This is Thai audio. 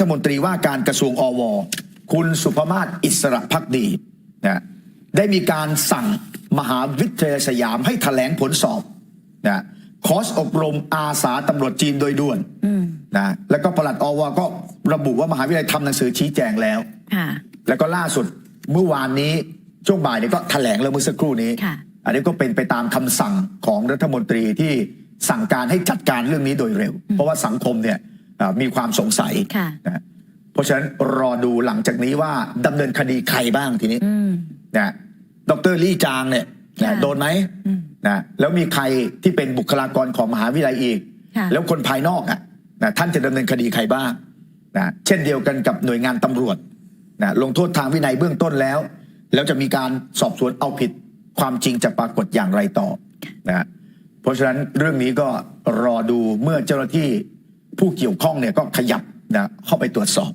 ฐมนตรีว่าการกระทรวงอว คุณสุภมาศอิสระพักดีนะได้มีการสั่งมหาวิทยาลัยสยามให้ถแถลงผลสอบนะคอร์สอบรมอาสาตำรวจจีนโดยด่วนนะแล้วก็ปลัดอวก็ระบุว่ามหาวิทยาลัยทำหนังสือชี้แจงแล้วค่ะแล้วก็ล่าสุดเมื่อวานนี้ช่วงบ่ายเนี่ยก็แถลงแล้วเมื่อสักครู่นี้ค่ะอันนี้ก็เป็นไปตามคำสั่งของรัฐมนตรีที่สั่งการให้จัดการเรื่องนี้โดยเร็ว เพราะว่าสังคมเนี่ยเอ่อ มีความสงสัยค่ะนะเพราะฉะนั้นรอดูหลังจากนี้ว่าดำเนินคดีใครบ้างทีนี้อืมนะดรลี่จางเนี่ยนะค่ะโดนไหมอืมนะแล้วมีใครที่เป็นบุคลากรของมหาวิทยาลัยอีกค่ะแล้วคนภายนอกอะนะท่านจะดำเนินคดีใครบ้างนะเช่นเดียวกันกับหน่วยงานตำรวจนะลงโทษทางวินัยเบื้องต้นแล้ว แล้วจะมีการสอบสวนเอาผิดความจริงจะปรากฏอย่างไรต่อนะเพราะฉะนั้นเรื่องนี้ก็รอดูเมื่อเจ้าหน้าที่ ผู้เกี่ยวข้องเนี่ยก็ขยับนะเข้าไปตรวจสอบ